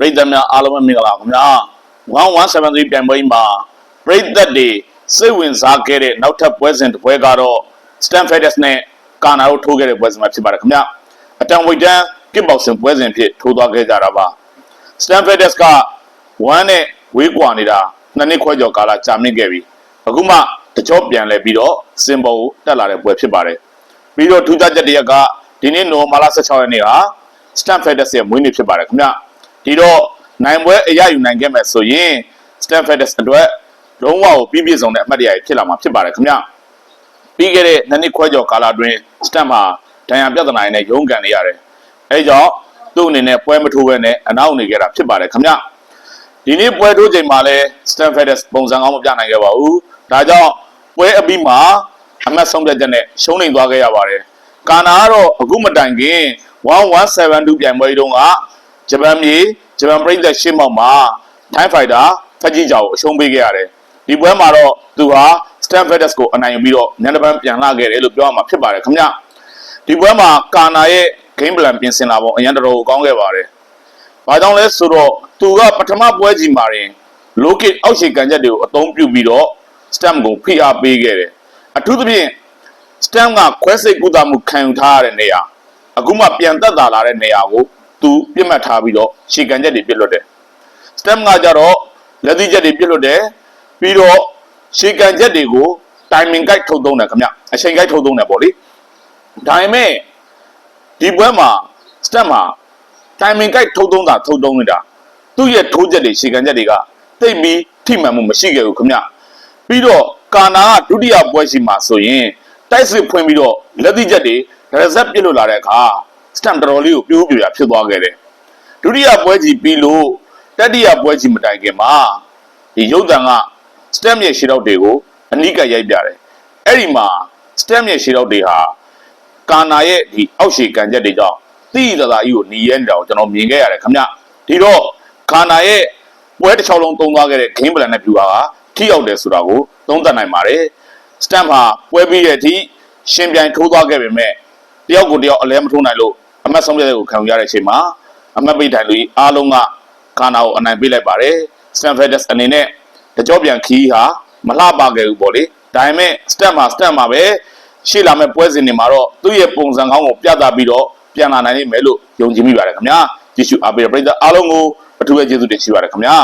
ပရိသတ်များအားလုံးပဲမင်္ဂလာပါခင်ဗျာ1173ပြိုင်ပွဲကြီးမှာပရိသတ်တွေစိတ်ဝင်စားခဲ့တဲ့နောက်ထပ်ပွဲစဉ်တစ်ပွဲကတော့ Stanford နဲ့ကာနာတို့ထိုးခဲ့တဲ့ပွဲစဉ်မှာဖြစ်ပါတယ်ခင်ဗျာအတန်ဝိတ်တန်းကစ်ဘောက်ဆင်ပွဲစဉ်ဖြစ်ထိုးသွားခဲ့ကြတာပါ Stanford က1နဲ့ဝေးကွာနေတာနှစ်နှစ်ခွဲကျော်ကာလကြာမြင့်ခဲ့ပြီအခုမှတကြောပြန်လဲပြီးတော့စင်ပေါ်ကိုတက်လာတဲ့ပွဲဖြစ်ပါတယ်ပြီးတော့ထူးခြားချက်တစ်ရက်ကဒီနေ့နိုဝင်ဘာလ16ရက်နေ့ဟာ Stanford ရဲ့မွေးနေ့ဖြစ်ပါတယ်ခင်ဗျာ ဒီတော့နိုင်ပွဲအရယူနိုင်ခဲ့မယ်ဆိုရင် Stanford အတွက်လုံးဝကိုပြည့်ပြည့်စုံတဲ့အမှတ်တရဖြစ်လာမှာဖြစ်ပါတယ်ခင်ဗျာပြီးခဲ့တဲ့နှစ်နှစ်ခွဲကျော်ကာလအတွင်း Stamp မှာဒဏ်ရာပြဿနာတွေနဲ့ရုန်းကန်နေရတယ်အဲကြောင့်သူ့အနေနဲ့ပွဲမထိုးဘဲနဲ့အနောက်နေခဲ့တာဖြစ်ပါတယ်ခင်ဗျာဒီနေ့ပွဲထိုးချိန်မှာလဲ Stanford ပုံစံကောင်းမပြနိုင်ခဲ့ပါဘူးဒါကြောင့်ပွဲအပြီးမှာအမှတ်ဆုံးဖြတ်ချက်နဲ့ရှုံးနေသွားခဲ့ရပါတယ်ကာနာကတော့အခုမတိုင်ခင်1172ပြိုင်ပွဲတုန်းက ဂျပန်မြေဂျပန်ပြည်သက်ရှင်းမောက်မှာထိုင်းဖိုက်တာဖက်ကြီးကြောင်ကိုအရှုံးပေးခဲ့ရတယ်ဒီပွဲမှာတော့သူဟာ Stanford ကိုအနိုင်ယူပြီးတော့ညနေပိုင်းပြန်လာခဲ့တယ်လို့ပြောရမှာဖြစ်ပါတယ်ခင်ဗျဒီပွဲမှာကာနာရဲ့ game plan ပြင်ဆင်လာပုံအရင်တော်တော်ကောင်းခဲ့ပါတယ်ဘာကြောင့်လဲဆိုတော့သူကပထမပွဲကြီးမှာရင် locate အောက်ခြေကန်ချက်တွေကိုအသုံးပြုပြီးတော့ stamp ကိုဖိအားပေးခဲ့တယ်အထူးသဖြင့် stamp ကခွဲစိတ်ကုသမှုခံယူထားရတဲ့နေရာအခုမှပြန်သက်သာလာတဲ့နေရာကို သူပြစ်မှတ်ထားပြီးတော့ခြေကန်ချက်တွေပြစ်လွတ်တယ် stem ကကြတော့လက်သီးချက်တွေပြစ်လွတ်တယ်ပြီးတော့ခြေကန်ချက်တွေကို timing guide ထုတ်သုံးတယ်ခင်ဗျအချိန် guide ထုတ်သုံးတယ်ပေါ့လေဒါပေမဲ့ဒီပွဲမှာ stem မှာ timing guide ထုတ်သုံးတာထုတ်သုံးနေတာသူ့ရဲ့ထိုးချက်တွေခြေကန်ချက်တွေကတိတ်ပြီးထိမှန်မှုမရှိခဲ့ဘူးခင်ဗျပြီးတော့ကာနာကဒုတိယပွဲရှိမှာဆိုရင်တိုက်စစ်ဖွင့်ပြီးတော့လက်သီးချက်တွေရဇက်ပြစ်လွတ်လာတဲ့အခါ stem တော်တော်လေးကိုပြိုးပြိုးရဖြစ်သွားခဲ့တယ်ဒုတိယပွဲကြီးပြီးလို့တတိယပွဲကြီးမတိုင်ခင်မှာဒီရုပ်တံက stem ရဲ့ရှေ့တော့တွေကိုအနိကရိုက်ပြတယ်အဲ့ဒီမှာ stem ရဲ့ရှေ့တော့တွေဟာကာနာရဲ့ဒီအောက်ရှေကန်ချက်တွေကြောင့်တိတိတသာကြီးကိုหนีရဲနေတာကိုကျွန်တော်မြင်ခဲ့ရတယ်ခင်ဗျဒီတော့ကာနာရဲ့ပွဲတစ်ချောင်းလုံးသုံးသွားခဲ့တဲ့ game plan နဲ့ပြူတာကထိရောက်တယ်ဆိုတာကိုသုံးသပ်နိုင်ပါတယ် stamp ဟာပွဲပြီးတဲ့အထိရှင်ပြိုင်ထိုးသွားခဲ့ပေမဲ့တယောက်ကိုတယောက်အလဲမထိုးနိုင်လို့ အမတ်ဆုံးဖြတ်ချက်ကိုခံယူရတဲ့အချိန်မှာအမတ်ပိတ်ထိုင်လူကြီးအားလုံးကခန္ဓာကိုအနိုင်ပေးလိုက်ပါတယ် Stanford အနေနဲ့တကြောပြန်ခီးဟာမလှပခဲ့ဘူးပေါ့လေဒါပေမဲ့ stamp မှာ stamp မှာပဲရှေ့လာမဲ့ပွဲစဉ်တွေမှာတော့သူ့ရဲ့ပုံစံကောင်းကိုပြသပြီးတော့ပြန်လာနိုင်လိမ့်မယ်လို့ယုံကြည်မိပါတယ်ခင်ဗျာကြည့်ရှုအားပေးတဲ့ပရိသတ်အားလုံးကိုအထူးပဲကျေးဇူးတင်ရှိပါတယ်ခင်ဗျာ